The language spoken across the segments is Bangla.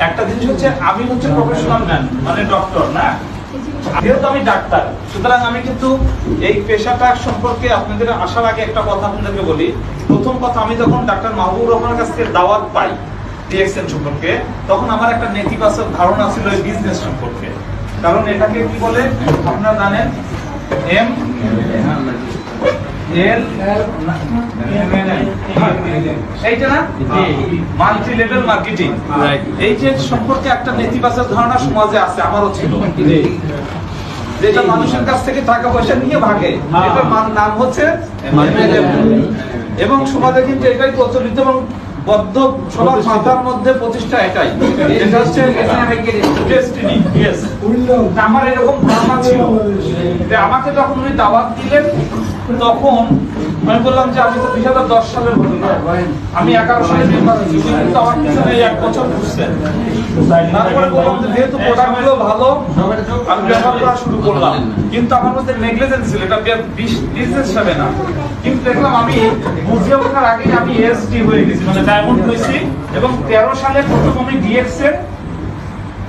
একটা জিনিস হচ্ছে, আমি হচ্ছে প্রফেশনাল ম্যান মানে ডক্টর না? যেহেতু আমি ডাক্তার, সুতরাং আমি কিন্তু এই পেশাটা সম্পর্কে আপনাদের আসার আগে একটা কথা আপনাদেরকে বলি। প্রথম কথা, আমি যখন ডাক্তার মাহবুবুর রহমানের কাছ থেকে দাওয়াত পাই ডিএক্সএন সম্পর্কে, তখন আমার একটা নেতিবাচক ধারণা ছিল এই বিজনেস সম্পর্কে। কারণ এটাকে কি বলে? আপনারা জানেন এম এল এইটা না? মাল্টি লেভেল মার্কেটিং এই যে সম্পর্কে একটা নেতিবাচক ধারণা সমাজে আছে আমারও ছিল। যেটা মানুষের কাছ থেকে টাকা পয়সা নিয়ে ভাগে। এটার নাম হচ্ছে এবং সমাজে কিন্তু এটাই প্রচলিত এবং বদ্ধ সবার মাথার মধ্যে প্রতিষ্ঠা এটাই। এটা হচ্ছে ডেস্টিনি আমার এরকম ধারণা ছিল। আমাকে যখন উনি দাওয়াত দিলেন তখন আমি বললাম যে আমি তো দুই হাজার দশ সালের ঘটনা আমি এগারো ছিলাম কিন্তু আমার পিছনে এক বছর ঘুরছেন তারপরে বললাম যে যেহেতু প্রোডাক্টগুলো ভালো, আমি ব্যবহার করা শুরু করলাম। কিন্তু আমার মধ্যে নেগলিজেন্স ছিল, এটা বিজনেস হিসাবে না। কিন্তু দেখলাম আমি বুঝে ওঠার আগে আমি এসডি হয়ে গেছি মানে ডায়মন্ড হয়েছি। এবং তেরো সালে প্রথম আমি ডিএক্স এর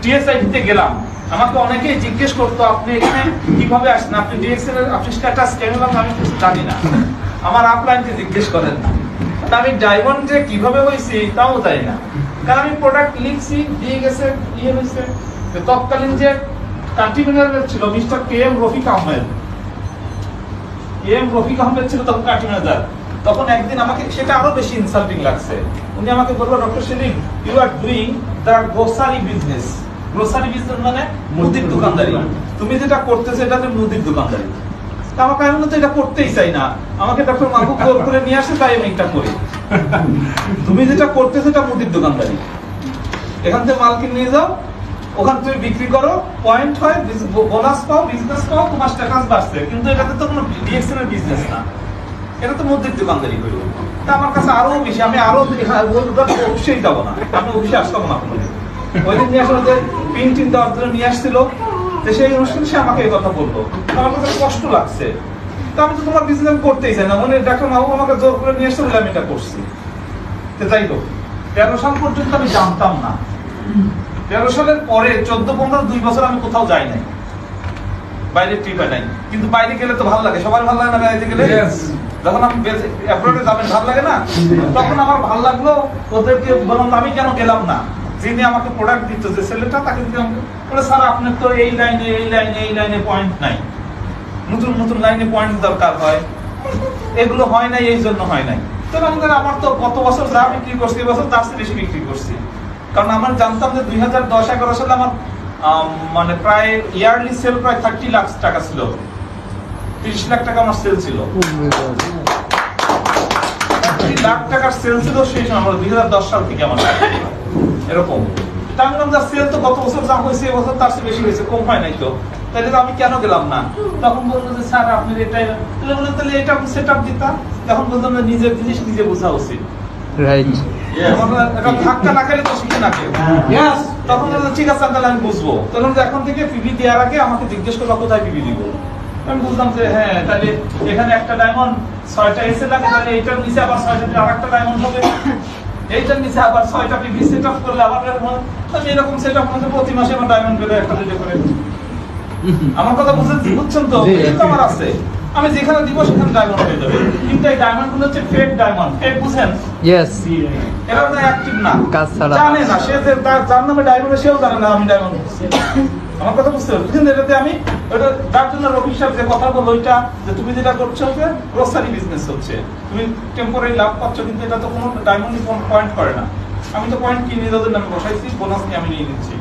টিএসআইডি তে গেলাম। আমাকে অনেকেই জিজ্ঞেস করতো, আপনি এখানে কীভাবে আসছেন? আপনি ডিএক্স এর, আপনি স্ট্যাটাস কেন আমি কিছু জানি না। আমার আপলাইনকে জিজ্ঞেস করেন। আমি ডায়মন্ডে কীভাবে হয়েছি, তাও জানি না। কারণ আমি প্রোডাক্ট লিখছি, দিয়ে গেছে ইয়ে হয়েছে। তৎকালীন যে কান্ট্রি ছিল, mister K M Rafiq Ahmed, K M Rafiq Ahmed ছিল তখন কান্ট্রি ম্যানেজার তখন একদিন আমাকে, সেটা আরও বেশি ইনসাল্টিং লাগছে। উনি আমাকে বলল, doctor Selim you are doing the grocery business grocery business মানে মুদির দোকানদারি। তুমি যেটা করতেছো এটা মুদির দোকানদারি। আমাকে আমি তো এটা করতেই চাই না। আমাকে ডক্টর মাহবুব জোর করে নিয়ে আসে তাই আমি এটা করি। তুমি যেটা করতেছো এটা মুদির দোকানদারি। এখান থেকে মাল কিনে নিয়ে যাও ওখান তুমি বিক্রি করো পয়েন্ট হয় বোনাস পাও বিজনেস পাও তোমার স্ট্যাটাস বাড়ছে। কিন্তু এটাতে তো কোনো ডিএক্সএন এর বিজনেস না। এটা তো মধ্যে দোকানদারি করি তা আমার কাছে আরও বেশি আমি আরও হ্যাঁ, বলব, অবশ্যই যাব না। আমি অবশ্যই আসতাম না ওই দিন নিয়ে আসলে দেওয়ার জন্য নিয়ে আসছিল তো সেই অনুষ্ঠানে সে আমাকে এই কথা বলল। আমার কাছে কষ্ট লাগছে। তা আমি তো তোমার বিজনেস করতেই চাই না। মানে ডাক্তার মাহবুব আমাকে জোর করে নিয়ে আসতে বলে আমি এটা করছি। তো যাই হোক তেরো সাল পর্যন্ত আমি জানতাম না। তেরো সালের পরে চোদ্দ পনেরো দুই বছর আমি কোথাও যাই নাই। বাইরে ট্রিপে নাই। কিন্তু বাইরে গেলে তো ভালো লাগে। সবার ভালো লাগে না বাইরে গেলে? যখন আমি অ্যাব্রোডে যাবেন ভালো লাগে না? তখন আমার ভালো লাগল ওদেরকে বললাম আমি কেন গেলাম না? যিনি আমাকে প্রোডাক্ট দিত, যে ছেলেটা তাকে দিলাম বলে, স্যার, আপনার তো এই লাইনে এই লাইনে এই লাইনে পয়েন্ট নাই। নতুন নতুন লাইনে পয়েন্ট দরকার হয়। এগুলো হয় নাই, এই জন্য হয় নাই। আমাদের, আমার তো গত বছর যা বিক্রি করছি তার চেয়ে বেশি বিক্রি করছি। কারণ আমার জানতাম যে দুই হাজার দশ, এগারো সালে আমার মানে প্রায় ইয়ারলি সেল প্রায় থার্টি লাখ টাকা ছিল। তিরিশ লাখ টাকা আমার সেল ছিল। লাখ টাকার সেল ছিল, সেই সময় আমার দুই হাজার দশ সাল থেকে আমার এরকম। তা আমি বললাম সেল তো গত বছর যা হয়েছে এবছর তার চেয়ে বেশি হয়েছে কম হয় নাই তো। তাহলে আমি কেন গেলাম না? তখন বলল যে স্যার আপনি এটাই তাহলে বললেন তাহলে এটা সেট আপ দিতাম তখন বলতাম যে নিজের জিনিস নিজে বোঝা উচিত। রাইট ধাক্কা না খেলে তো শিখে না কেউ। তখন ঠিক আছে তাহলে আমি বুঝব। তখন যে এখন থেকে দেওয়ার আগে আমাকে জিজ্ঞেস করল কোথায় পিবি দিব? আমি বুঝলাম যে হ্যাঁ তাহলে এখানে একটা ডায়মন্ড ছয়টা এসে লাগে তাহলে এইটার নিচে আবার ছয়টা আর একটা ডায়মন্ড হবে। এইটার নিচে আবার ছয়টা সেট আপ করলে আবার আমি এরকম সেট আপ করতে প্রতি মাসে আমার ডায়মন্ড পেলে একটা দুটো করে আমার কথা বুঝতে বুঝছেন তো। আমার আছে। আমি যেখানে দিব সেখানে ডায়মন্ড হয়ে যাবে। কিন্তু এই ডায়মন্ডগুলো হচ্ছে ফেক ডায়মন্ড ফেক বুঝেন? ইয়েস এরা তো অ্যাক্টিভ না। কাজ ছাড়া। জানে না। সে যে তার নামে ডায়মন্ড সেও জানে না আমি ডায়মন্ড আমার কথা বুঝতে পারছ কিন্তু এটাতে আমি? ওটা তার জন্য রবি সাহেব যে কথা বলল ওইটা, যে তুমি যেটা করছ যে গ্রোসারি বিজনেস হচ্ছে। তুমি টেম্পোরারি লাভ পাচ্ছ, কিন্তু এটা তো কোনো ডায়মন্ড পয়েন্ট করে না। আমি তো পয়েন্ট কিনে ওদের নামে বসাইছি বোনাস নিয়ে আমি নিয়ে নিচ্ছি।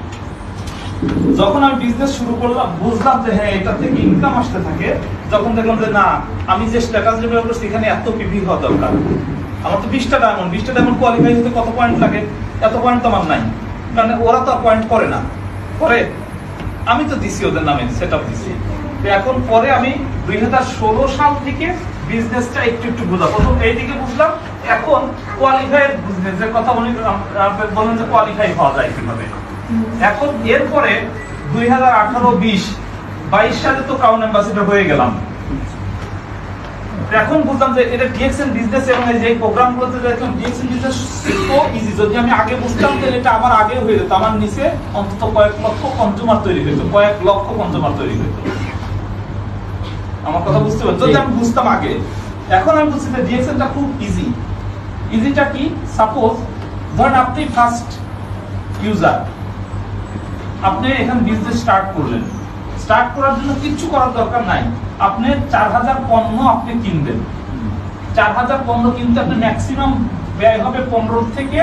যখন আমি বিজনেস শুরু করলাম, বুঝলাম যে হ্যাঁ এটা থেকে ইনকাম আসতে থাকে। যখন দেখলাম যে না, আমি যে স্ট্যাটাস ডেভেলপ করছি, এখানে এত পিভি হওয়া দরকার। আমার তো বিশটা ডায়মন্ড বিশটা ডায়মন্ড কোয়ালিফাই হতে কত পয়েন্ট লাগে? এত পয়েন্ট তো আমার নাই। কারণ ওরা তো পয়েন্ট করে না। করে আমি তো দিছি ওদের নামে সেট আপ দিছি এখন পরে আমি দুই সাল থেকে বিজনেসটা একটু একটু বুঝলাম। প্রথম এইদিকে বুঝলাম, এখন কোয়ালিফাইড বিজনেসের কথা উনি বলেন যে কোয়ালিফাই হওয়া যায় কীভাবে। এখন এরপরে দুই হাজার আঠারো বিশ, বাইশ সালে তো কাউন অ্যাম্বাসিডার হয়ে গেলাম। এখন বুঝলাম যে এটা ডিএক্সএন বিজনেস এবং এই যে প্রোগ্রামগুলোতে দেখলাম ডিএক্সএন বিজনেস তো ইজি যদি আমি আগে বুঝতাম, তাহলে এটা আমার আগে হয়ে যেত। আমার নিচে অন্তত কয়েক লক্ষ কনজুমার তৈরি হতো কয়েক লক্ষ কনজুমার তৈরি হতো আমার কথা বুঝতে পারছ যদি আমি বুঝতাম আগে। এখন আমি বুঝছি যে ডিএক্সএনটা খুব ইজি ইজিটা কি? সাপোজ ধরেন আপনি ফার্স্ট ইউজার আপনি এখানে বিজনেস স্টার্ট করলেন। স্টার্ট করার জন্য কিচ্ছু করার দরকার নাই। আপনি চার হাজার পণ্য আপনি কিনবেন। চার হাজার পণ্য কিনতে আপনি ম্যাক্সিমাম ব্যয় হবে পনেরো থেকে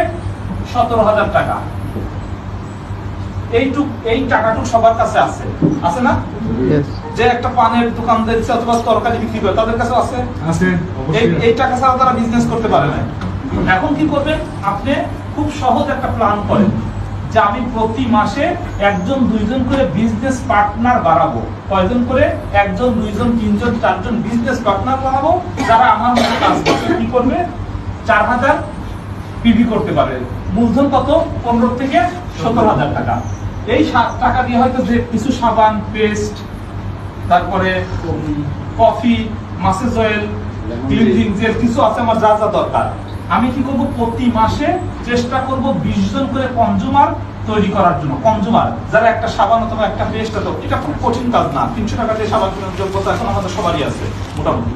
সতেরো হাজার টাকা। এইটুক এই টাকাটুক সবার কাছে আছে। আছে না? যে একটা পানের দোকান দিচ্ছে অথবা তরকারি বিক্রি করে তাদের কাছে আছে? আছে এই এই টাকা ছাড়া তারা বিজনেস করতে পারে না। এখন কি করবেন আপনি খুব সহজ একটা প্ল্যান করেন। যে আমি প্রতি মাসে একজন, দুইজন করে বিজনেস পার্টনার বাড়াবো। কয়জন করে? একজন, দুইজন, তিনজন, চারজন বিজনেস পার্টনার বাড়াবো, যারা আমার মতো কাজ করবে। কি করবে? চার হাজার পিভি করতে পারে মূলধন কত? পনেরো থেকে সত্তর হাজার টাকা। এই সা- টাকা দিয়ে হয়তো যে কিছু সাবান, পেস্ট, তারপরে coffee massage oil cleansing gel কিছু আছে আমার যা যা দরকার। আমি কি করব? প্রতি মাসে চেষ্টা করব বিশ জন করে কনজুমার তৈরি করার জন্য। কনজুমার যারা একটা সাবান অথবা একটা পেস্ট অথবা এটা খুব কঠিন কাজ না। তিনশো টাকা দিয়ে সাবান কেনার যোগ্যতা এখন আমাদের সবারই আছে মোটামুটি।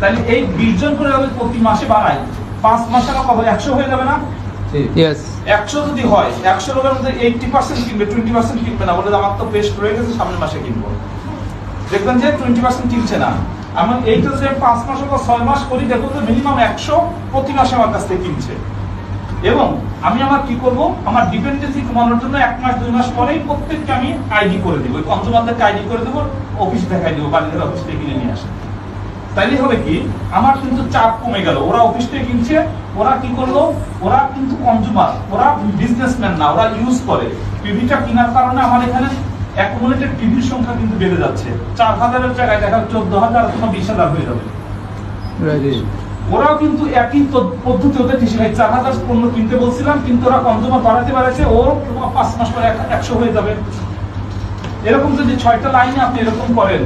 তাহলে এই বিশ জন করে আমি প্রতি মাসে বাড়াই। পাঁচ মাসে আমার কত একশো হয়ে যাবে না? একশো যদি হয় একশো লোকের মধ্যে এইটটি পার্সেন্ট কিনবে টোয়েন্টি পার্সেন্ট কিনবে না। বলে আমার তো পেস্ট রয়ে গেছে সামনের মাসে কিনবো। দেখবেন যে টোয়েন্টি পার্সেন্ট কিনছে না। আমার এইটা যে পাঁচ মাস বা ছয় মাস করি দেখব যে মিনিমাম একশো প্রতি মাসে আমার কাছ থেকে কিনছে। এবং আমি আমার কি করব? আমার ডিপেন্ডেন্সি কমানোর জন্য এক মাস, দুই মাস পরেই প্রত্যেককে আমি আইডি করে দেবো। ওই কনজুমারদেরকে আইডি করে দেবো অফিস দেখাই দেবো বাড়িতে অফিস থেকে কিনে নিয়ে আসে। তাইলে হবে কি? আমার কিন্তু চাপ কমে গেল। ওরা অফিস থেকে কিনছে, ওরা কি করল? ওরা কিন্তু কনজুমার ওরা বিজনেসম্যান না, ওরা ইউজ করে। টিভিটা কেনার কারণে আমার এখানে অ্যাকুমুলেটেড টিভির সংখ্যা কিন্তু বেড়ে যাচ্ছে। চার হাজারের জায়গায় দেখা চোদ্দ হাজার অথবা বিশ হাজার হয়ে যাবে. ওরাও কিন্তু একই পদ্ধতি ওদের হিসেবে চার হাজার পণ্য কিনতে বলছিলাম কিন্তু ওরা কনজুমার বাড়াতে পারেছে ও পাঁচ মাস পরে একশো হয়ে যাবে। এরকম যদি ছয়টা লাইনে আপনি এরকম করেন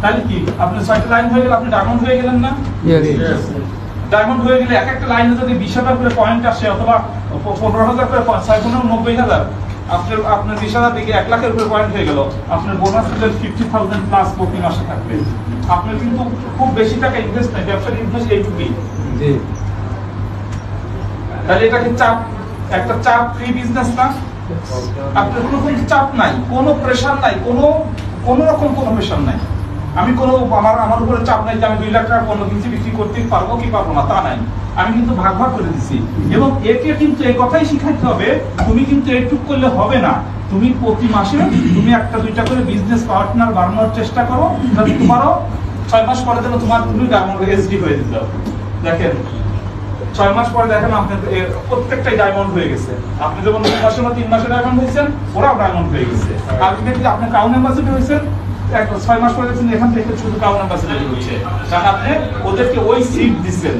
তাহলে কি? আপনি ছয়টা লাইন হয়ে গেলে আপনি ডায়মন্ড হয়ে গেলেন না? ডায়মন্ড হয়ে গেলে এক একটা লাইনে যদি বিশ হাজার করে পয়েন্ট আসে অথবা পনেরো হাজার করে ছয় পনেরো নব্বই হাজার আপনার আপনার বিশ হাজার দিকে এক লাখের উপরে পয়েন্ট হয়ে গেল। আপনার বোনাস দিলেন ফিফটি থাউজেন্ড প্লাস প্রতি মাসে থাকবে। আপনার কিন্তু খুব বেশি টাকা ইনভেস্ট নেই ব্যবসার ইনভেস্ট এইটুকুই। জি। তাহলে এটা কি চাপ? একটা চাপ ফ্রি বিজনেস না? আপনার কোনো কিন্তু চাপ নাই কোনো প্রেশার নাই কোনো কোনো রকম কোনো প্রেশার নাই। আমি কোনো আমার আমার উপরে চাপ নাই যে আমি দুই লাখ টাকা পণ্য কিনছি বিক্রি করতে পারব কি পারব না তা নাই। আমি কিন্তু ভাগ ভাগ করে দিছি। এবং একে কিন্তু এই কথাই শিখাইতে হবে, তুমি কিন্তু এইটুক করলে হবে না। তুমি প্রতি মাসে তুমি একটা দুইটা করে বিজনেস পার্টনার বাড়ানোর চেষ্টা করো যাতে তোমারও ছয় মাস পরে যেন তোমার তুমি ডায়মন্ড এসডি হয়ে হবে দেখেন, ছয় মাস পরে দেখেন আপনার প্রত্যেকটাই ডায়মন্ড হয়ে গেছে। আপনি যখন দুই মাসে বা তিন মাসে ডায়মন্ড হয়েছেন, ওরাও ডায়মন্ড হয়ে গেছে। আলটিমেটলি আপনি কাউন অ্যাম্বাসিডর হয়েছেন ছয় মাস পরে দেখছেন এখান থেকে শুধু কাউন অ্যাম্বাসিডারই হচ্ছে কারণ আপনি ওদেরকে ওই সিট দিচ্ছেন।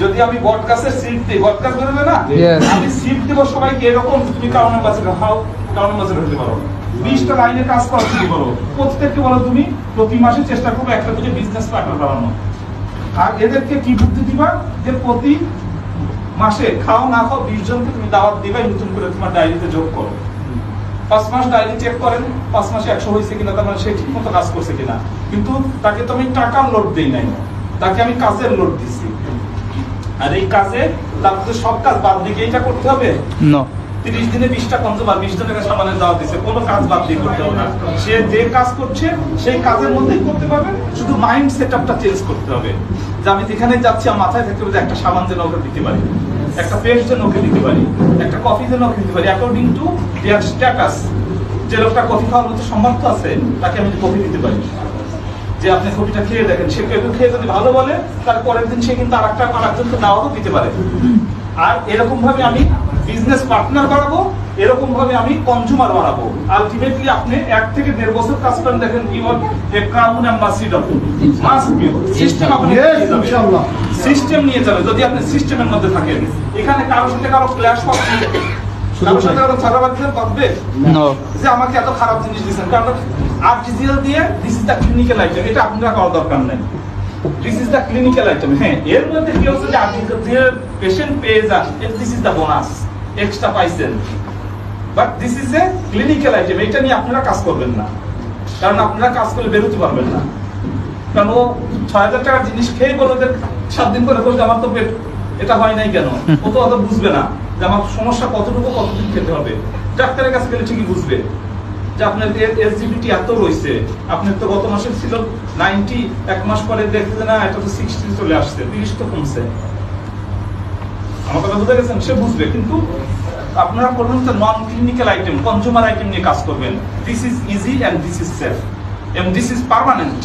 যদি আমি বট গাছের সিট দিই বট গাছ বেরোবে না? আমি সিট দেবো সবাইকে এরকম তুমি কাউন অ্যাম্বাসিডর হাও কাউন অ্যাম্বাসিডর হতে পারো বিশটা লাইনে কাজ করা শুরু করো প্রত্যেককে বলো তুমি প্রতি মাসে চেষ্টা করব একটা দুটো বিজনেস পার্টনার বানানো আর এদেরকে কি বুদ্ধি দিবা? যে প্রতি মাসে খাও না খাও বিশ জনকে তুমি দাওয়াত দিবাই নতুন করে তোমার ডায়েরিতে যোগ করো। পাঁচ মাস ডায়েরি চেক করেন পাঁচ মাসে একশো হয়েছে কিনা তার মানে সে ঠিক মতো কাজ করছে কিনা। কিন্তু তাকে তো আমি টাকার লোড দিই নাই। তাকে আমি কাজের লোড দিছি। আর এই কাজে তার সব কাজ বাদ এটা করতে হবে? No. তিরিশ দিনে বিশটা কনজুমার বিশ জনের সামানের দাওয়া দিচ্ছে কোনো কাজ বাদ দিয়ে করতে হবে না। সে যে কাজ করছে সেই কাজের মধ্যেই করতে পারবে শুধু মাইন্ড সেট আপটা চেঞ্জ করতে হবে। যে আমি যেখানে যাচ্ছি আমার মাথায় থাকতে হবে একটা সাবান যেন ওকে দিতে পারি একটা পেস্ট যেন ওকে দিতে পারি একটা কফি যেন ওকে দিতে পারি। অ্যাকর্ডিং টু দেয়ার স্ট্যাটাস যে লোকটা কফি খাওয়ার মতো আছে তাকে আমি কফি দিতে পারি। যে আপনি কফিটা খেয়ে দেখেন সে কেউ খেয়ে যদি ভালো বলে তার পরের দিন সে কিন্তু আরেকটা আরেকজনকে দাওয়াতও দিতে পারে। আর এরকম ভাবে আমি বিজনেস পার্টনার বাড়াবো এরকম ভাবে আমি কনজুমার বাড়াবো। আলটিমেটলি আপনি এক থেকে দেড় বছর কাজ করেন দেখেন কি বল a crown ambassador must system আপনি ইনশাআল্লাহ। সিস্টেম নিয়ে যাবে। যদি আপনি সিস্টেমের মধ্যে থাকেন। এখানে কারোর সাথে কারও ক্ল্যাশ হবে কারোর সাথে কারও ছাড়াবাদ No. যে আমাকে এত খারাপ জিনিস দিচ্ছেন কারণ আর্টিজিএল দিয়ে this is the clinical item এটা আপনারা করার দরকার নেই। This is the clinical item হ্যাঁ এর মধ্যে কি হচ্ছে যে পেশেন্ট পেয়ে যান this is the bonus extra but this is a clinical item এটা নিয়ে আপনারা কাজ করবেন না। কারণ আপনারা কাজ করলে বেরোতে পারবেন না। কারণ ও ছয় হাজার টাকার জিনিস খেয়ে বলে সাত দিন বলছে, আমার তো পেট এটা হয় নাই কেন? ও তো অত বুঝবে না যে আমার সমস্যা কতটুকু কতদিন খেতে হবে। ডাক্তারের কাছে গেলে ঠিকই বুঝবে। যে আপনার এসজিবিটি এত রয়েছে আপনার তো গত মাসে ছিল নাইনটি এক মাস পরে দেখতে না এটা তো সিক্সটি চলে আসছে তিরিশ তো কমছে। আমার কথা বুঝে গেছেন? সে বুঝবে কিন্তু আপনারা করবেন তো non clinical item consumer item নিয়ে কাজ করবেন। This is easy and this is safe এবং দিস ইজ পার্মানেন্ট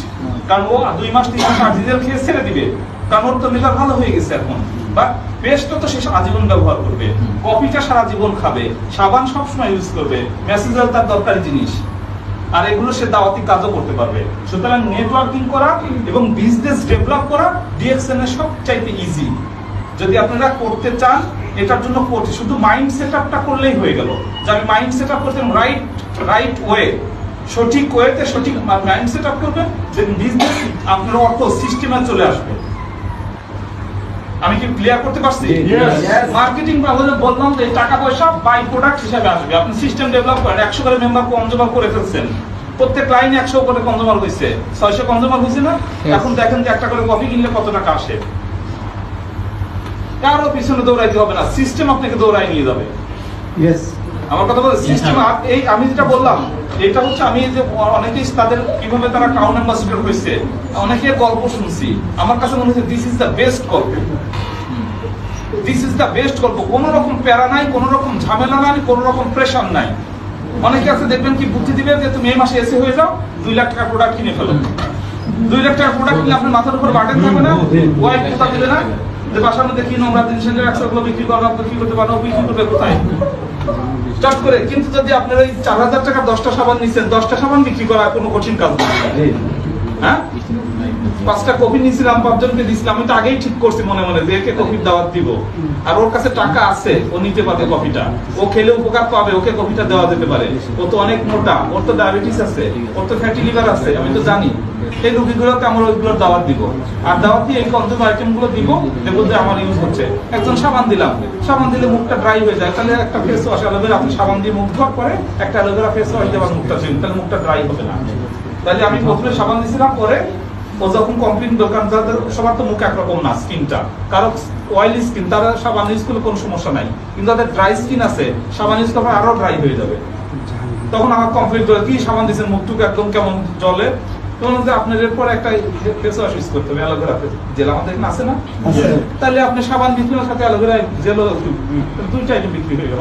কারণ ও দুই মাস তিন মাস আর্টিজেল খেয়ে ছেড়ে দিবে। কারণ ওর তো লিভার ভালো হয়ে গেছে এখন। বাট পেস্টটা তো সে আজীবন ব্যবহার করবে। কফিটা সারা জীবন খাবে। সাবান সবসময় ইউজ করবে। মেসেজার তার দরকারি জিনিস। আর এগুলো সে দাওয়াতি কাজও করতে পারবে। সুতরাং নেটওয়ার্কিং করা এবং বিজনেস ডেভেলপ করা ডিএক্সএন এর সবচাইতে ইজি যদি আপনারা করতে চান এটার জন্য করতে শুধু মাইন্ড সেট আপটা করলেই হয়ে গেল। যে আমি মাইন্ড সেট আপ করতে রাইট রাইট ওয়ে সঠিক ওয়েতে সঠিক মাইন্ড সেট আপ করবেন যে বিজনেস আপনার অর্থ সিস্টেমে চলে আসবে। আমি কি ক্লিয়ার করতে পারছি? মার্কেটিং বা বলতে বললাম যে টাকা পয়সা বাই প্রোডাক্ট হিসাবে আসবে। আপনি সিস্টেম ডেভেলপ করেন একশো করে মেম্বার কনজিউমার করে ফেলছেন। প্রত্যেক লাইনে একশো করে কনজিউমার হয়েছে ছয়শো কনজিউমার হয়েছে না? এখন দেখেন যে একটা করে কফি কিনলে কত টাকা আসে। কারও পিছনে দৌড়াইতে হবে না। সিস্টেম আপনাকে দৌড়াই নিয়ে যাবে। Yes. আমার কথা বলতে সিস্টেম এই আমি যেটা বললাম এটা হচ্ছে আমি যে অনেকেই তাদের কীভাবে তারা টাউন অ্যাম্বাসিডর হয়েছে অনেকের গল্প শুনছি। আমার কাছে মনে হচ্ছে দিস ইজ দ্য বেস্ট গল্প। দিস ইজ দ্য বেস্ট গল্প। কোনো রকম প্যারা নাই কোনো রকম ঝামেলা নাই কোনো রকম প্রেশার নাই। অনেকে আছে দেখবেন কি বুদ্ধি দিবে যে তুমি এই মাসে এসে হয়ে যাও দুই লাখ টাকা প্রোডাক্ট কিনে ফেলো। দুই লাখ টাকা প্রোডাক্ট কিনে আপনার মাথার উপর বাটেন থাকবে না ওয়াইফ কোথা দিবে না। যে বাসার মধ্যে কি নোংরা জিনিসের একশো গুলো বিক্রি করব কি করতে পারো বিক্রি করবে কোথায়? স্টার্ট করে কিন্তু যদি আপনার ওই চার হাজার টাকা দশটা সাবান নিচ্ছেন দশটা সাবান বিক্রি করা কোনো কঠিন কাজ না। হ্যাঁ? পাঁচটা কফি নিয়েছিলাম পাঁচজনকে দিয়েছিলাম আমি তো আগেই ঠিক করছি মনে মনে যে একে কফির দাওয়াত দিব। আর ওর কাছে টাকা আছে ও নিতে পারবে কফিটা। ও খেলে উপকার পাবে ওকে কফিটা দেওয়া যেতে পারে। ও তো অনেক মোটা ওর তো ডায়াবেটিস আছে ওর তো ফ্যাটি লিভার আছে আমি তো জানি। এই রোগীগুলোকে আমরা ওইগুলোর দাওয়াত দিব। আর দাওয়াত দিয়ে এই কনজিউমার আইটেমগুলো দিব, দেখব যে আমার ইউজ হচ্ছে। একজন সাবান দিলাম। সাবান দিলে মুখটা ড্রাই হয়ে যায়। তাহলে একটা ফেস ওয়াশ অ্যালোভেরা, আপনি সাবান দিয়ে মুখ ধোয়ার পরে একটা অ্যালোভেরা ফেস ওয়াশ আবার মুখটা ধুন তাহলে মুখটা ড্রাই হবে না। তাহলে আমি প্রথমে সাবান দিয়েছিলাম পরে ও যখন কমপ্লেন দোকান যাদের সবার তো মুখ একরকম না, স্কিনটা। কারও অয়েলি স্কিন তারা সাবান ইউজ করলে কোনো সমস্যা নাই। কিন্তু তাদের ড্রাই স্কিন আছে, সাবান ইউজ করলে আরও ড্রাই হয়ে যাবে। তখন আমার কমপ্লিট কি সাবান দিয়েছেন মুখটুকু একদম কেমন জলে তখন যে আপনার এরপর একটা ফেস ওয়াশ ইউজ করতে হবে অ্যালোভেরা জেল আমাদের এখানে আছে না? তাহলে আপনি সাবান বিক্রির সাথে অ্যালোভেরা জেলও দুইটা আইটেম বিক্রি হয়ে গেল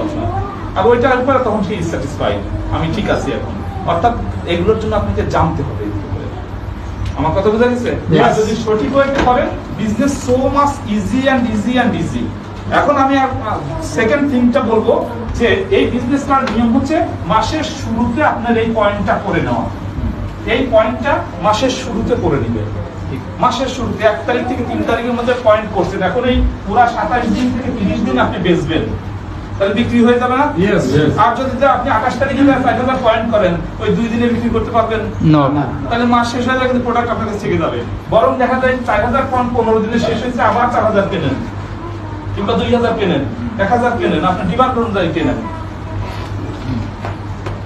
আর ওইটার উপরে তখন সেই স্যাটিসফাইড আমি ঠিক আছি এখন। অর্থাৎ এগুলোর জন্য আপনাকে জানতে হবে আমার কথা বোঝা গেছে? যদি সঠিক business so much easy and easy and easy এখন আমি সেকেন্ড থিংটা বলব যে এই বিজনেস বিজনেসটার নিয়ম হচ্ছে মাসের শুরুতে আপনার এই পয়েন্টটা করে নেওয়া। এই পয়েন্টটা মাসের শুরুতে করে নিবে মাসের শুরুতে এক তারিখ থেকে তিন তারিখের মধ্যে পয়েন্ট করছেন এখন এই পুরা সাতাশ দিন থেকে তিরিশ দিন আপনি বেচবেন। তাহলে বিক্রি হয়ে যাবে না. আর যদি আপনি আঠাশ তারিখে চার হাজার পয়েন্ট করেন ওই দুই দিনে বিক্রি করতে পারবেন? No. তাহলে মাস শেষ হয়ে গেলে কিন্তু প্রোডাক্ট আপনার কাছে থেকে যাবে। বরং দেখা যায় চার হাজার পয়েন্ট পনেরো দিনে শেষ হয়েছে আবার চার হাজার কেনেন। কিংবা দুই হাজার কেনেন এক হাজার কেনেন। আপনার ডিমান্ড অনুযায়ী কেনেন।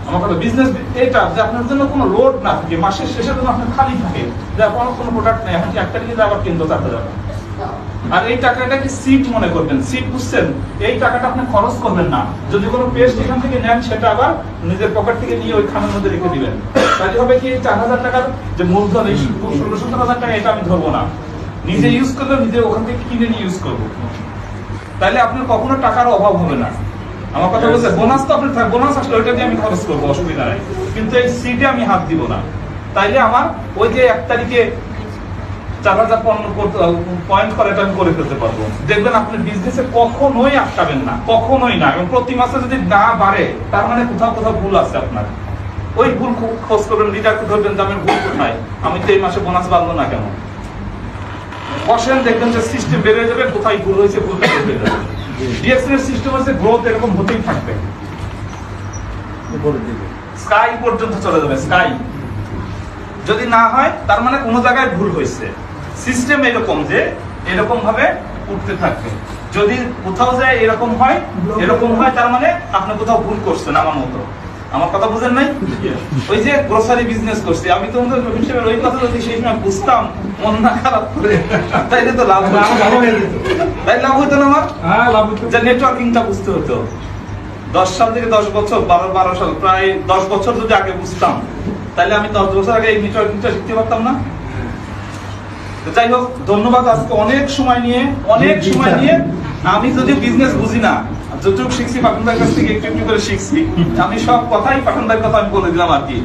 আমার কথা বিজনেস এটা যে আপনার জন্য কোনো লোড না থাকে, মাসের শেষে আপনার খালি থাকে, যে আপনার কোনো প্রোডাক্ট নেই আবার আর এই সিট মনে করবেন? সিট বুঝছেন? এই টাকাটা আপনি খরচ করবেন না। যদি কোনো পেস্ট এখান থেকে নেন, সেটা আবার নিজের পকেট থেকে নিয়ে ওই খামের মধ্যে রেখে দিবেন। তাহলে হবে কি চার হাজার টাকার যে মূলধন, এই ষোলো সতেরো হাজার টাকা এটা আমি ধরবো না। নিজে ইউজ করলে নিজে ওখান থেকে কিনে নিয়ে ইউজ করব। তাহলে আপনার কখনো টাকার অভাব হবে না। আমার কথা বলছে, বোনাস তো আপনার বোনাস আসলে ওইটা দিয়ে আমি খরচ করব, অসুবিধা নাই। কিন্তু এই সিটে আমি হাত দিব না। তাইলে আমার ওই যে এক তারিখে চার হাজার পয়েন্ট করে আমি করে ফেলতে পারব। দেখবেন আপনি বিজনেসে কখনোই আটকাবেন না, কখনোই না। এবং প্রতি মাসে যদি না বাড়ে, তার মানে কোথাও কোথাও ভুল আছে আপনার। ওই ভুল খুব খোঁজ করবেন লিডারকে ধরবেন যে, আমি ভুল কোথায়? আমি তো এই মাসে বোনাস বাড়লো না কেন? বসেন, দেখবেন যে সিস্টেম বেড়ে যাবে, কোথায় ভুল হয়েছে, ভুল বেড়ে যাবে। ডিএক্সএল সিস্টেম হচ্ছে গ্রোথ এরকম হতেই থাকবে। স্কাই পর্যন্ত চলে যাবে স্কাই যদি না হয় তার মানে কোনো জায়গায় ভুল হয়েছে। সিস্টেম এরকম যে এরকম ভাবে উঠতে থাকবে। যদি কোথাও যায় এরকম হয় এরকম হয় তার মানে আপনি কোথাও ভুল করছেন আমার মতো। আমার কথা বুঝেন নাই? ওই যে গ্রোসারি বিজনেস করছি আমি তো রবীন্দ্র ওই কথা যদি সেই সময় বুঝতাম মন না খারাপ করে তাইলে তো লাভ। তাই লাভ হতো না আমার? হ্যাঁ লাভ হতো। যে নেটওয়ার্কিংটা বুঝতে হতো দশ সাল থেকে দশ বছর বারো বারো সাল প্রায় দশ বছর যদি আগে বুঝতাম তাহলে আমি দশ বছর আগে এই নেটওয়ার্কিংটা শিখতে পারতাম না। যাই হোক ধন্যবাদ আজকে অনেক সময় নিয়ে অনেক সময় নিয়ে। আমি যদি বিজনেস বুঝি না যতটুকু শিখছি পাঠানদার কাছ থেকে একটু একটু করে শিখছি আমি সব কথাই পাঠানদার কথা আমি বলে দিলাম আর কি।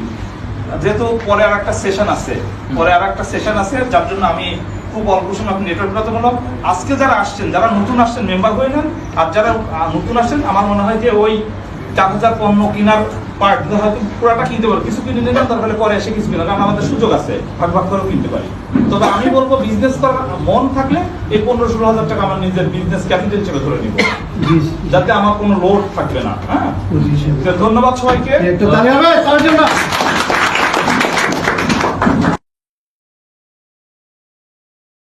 যেহেতু পরে আর একটা সেশন আছে পরে আর একটা সেশন আছে যার জন্য আমি খুব অল্প সময় আপনি নেটওয়ার্ক মূলক আজকে যারা আসছেন যারা নতুন আসছেন মেম্বার হয়ে নেন আর যারা নতুন আসছেন আমার মনে হয় যে ওই চার হাজার পণ্য কেনার পার্ট হয়তো পুরাটা কিনতে পারো কিছু কিনে নিলাম তারপরে পরে এসে কিছু কিনা। কারণ আমাদের সুযোগ আছে ভাগ ভাগ করেও কিনতে পারি। তবে আমি বলব বিজনেস করার মন থাকলে এই পনেরো ষোলো হাজার টাকা আমার নিজের বিজনেস ক্যাপিটাল হিসেবে ধরে নিব। যাতে আমার কোনো লোড থাকবে না হ্যাঁ? ধন্যবাদ সবাইকে।